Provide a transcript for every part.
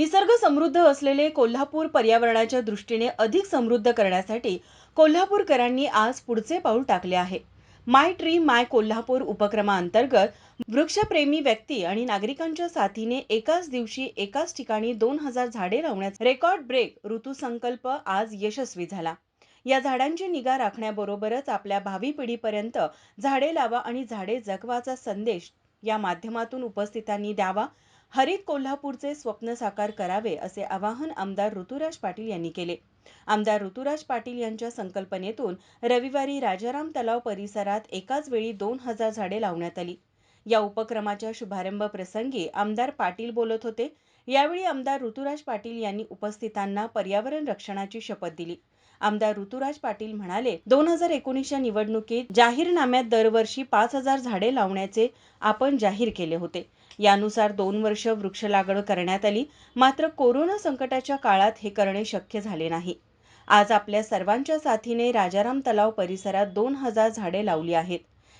निसर्ग समृद्ध असलेले कोल्हापूर पर्यावरणाच्या दृष्टीने अधिक समृद्ध करण्यासाठी कोल्हापूरकरांनी आज पुढचे पाऊल टाकले आहे. माय ट्री माय कोल्हापूर उपक्रमाअंतर्गत वृक्षप्रेमी व्यक्ती आणि नागरिकांच्या साथीने एकाच दिवशी एकाच ठिकाणी दोन हजार झाडे लावण्याचा रेकॉर्ड ब्रेक ऋतुसंकल्प आज यशस्वी झाला. या झाडांची निगा राखण्याबरोबरच आपल्या भावी पिढीपर्यंत झाडे लावा आणि झाडे जगवाचा संदेश या माध्यमातून उपस्थितांनी द्यावा. हरित कोल्हापूरचे स्वप्न साकार करावे असे आवाहन आमदार ऋतुराज पाटील यांनी केले. आमदार ऋतुराज पाटील यांच्या संकल्पनेतून रविवारी राजाराम तलाव परिसरात एकाच वेळी दोन हजार झाडे लावण्यात आली. या उपक्रमाच्या शुभारंभ प्रसंगी आमदार पाटील बोलत होते. यावेळी आमदार ऋतुराज पाटील यांनी उपस्थितांना पर्यावरण रक्षणाची शपथ दिली. आमदार ऋतुराज पाटील म्हणाले दोन हजार एकोणीसच्या निवडणुकीत जाहीरनाम्यात दरवर्षी पाच हजार झाडे लावण्याचे आपण जाहीर केले होते. यानुसार दोन वर्ष वृक्ष लागवड करण्यात आली. मात्र कोरोना संकटाच्या काळात हे करणे शक्य झाले नाही. आज आपल्या सर्वांच्या साथीने राजाराम तलाव परिसरात दोन हजार झाडे लावली आहेत.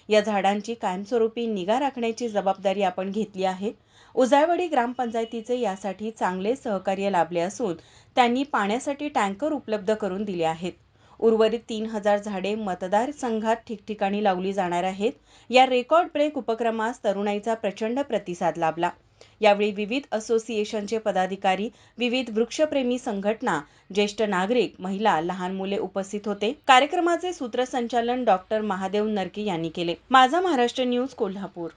या झाडांची कायमस्वरूपी निगा राखण्याची जबाबदारी आपण घेतली आहे. उजाळवाडी ग्रामपंचायतीचे यासाठी चांगले सहकार्य लाभले असून त्यांनी पाण्यासाठी टँकर उपलब्ध करून दिले आहेत. उर्वरित तीन हजार झाडे मतदारसंघात ठिकठिकाणी लावली जाणार आहेत. या रेकॉर्ड ब्रेक उपक्रमास तरुणाईचा प्रचंड प्रतिसाद लाभला. यावेळी विविध असोसिएशनचे पदाधिकारी विविध वृक्षप्रेमी संघटना ज्येष्ठ नागरिक महिला लहान मुले उपस्थित होते. कार्यक्रमाचे सूत्रसंचालन डॉक्टर महादेव नरके यांनी केले. माझा महाराष्ट्र न्यूज कोल्हापूर.